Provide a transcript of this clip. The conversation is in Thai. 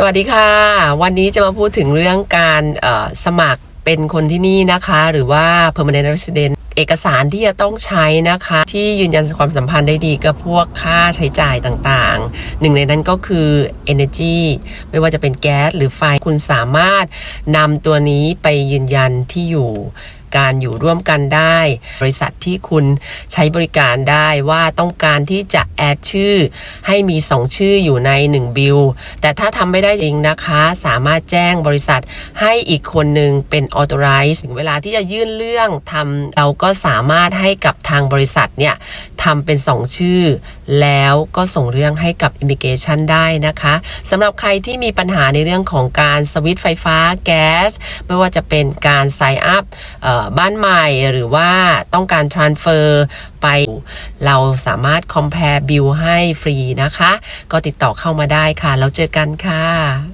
สวัสดีค่ะ วันนี้จะมาพูดถึงเรื่องการสมัครเป็นคนที่นี่นะคะ หรือว่า permanent resident เอกสารที่จะต้องใช้นะคะ ที่ยืนยันความสัมพันธ์ได้ดีกับพวกค่าใช้จ่ายต่างๆ หนึ่งในนั้นก็คือ energy ไม่ว่าจะเป็นแก๊สหรือไฟคุณสามารถนำตัวนี้ไปยืนยันที่อยู่การอยู่ร่วมกันได้ บริษัทที่คุณใช้บริการได้ว่าต้องการที่จะแอดชื่อ ให้มี 2 ชื่ออยู่ใน 1 บิล แต่ถ้าทำไม่ได้จริงนะคะ สามารถแจ้งบริษัทให้อีกคนหนึ่งเป็นออโตไรซ์ถึงเวลาที่จะยื่นเรื่องทำเราก็สามารถให้กับทางบริษัทเนี่ยทำเป็น 2 ชื่อ แล้วก็ส่งเรื่องให้กับ immigration ได้นะคะสำหรับใครที่มีปัญหาในเรื่องของการสวิตช์ไฟฟ้าแก๊ส ไม่ว่าจะเป็นการ sign up เอ่อบ้านใหม่หรือว่าต้องการ transfer ไปเราสามารถ compare bill ให้ฟรีนะคะ ก็ติดต่อเข้ามาได้ค่ะ แล้วเจอกันค่ะ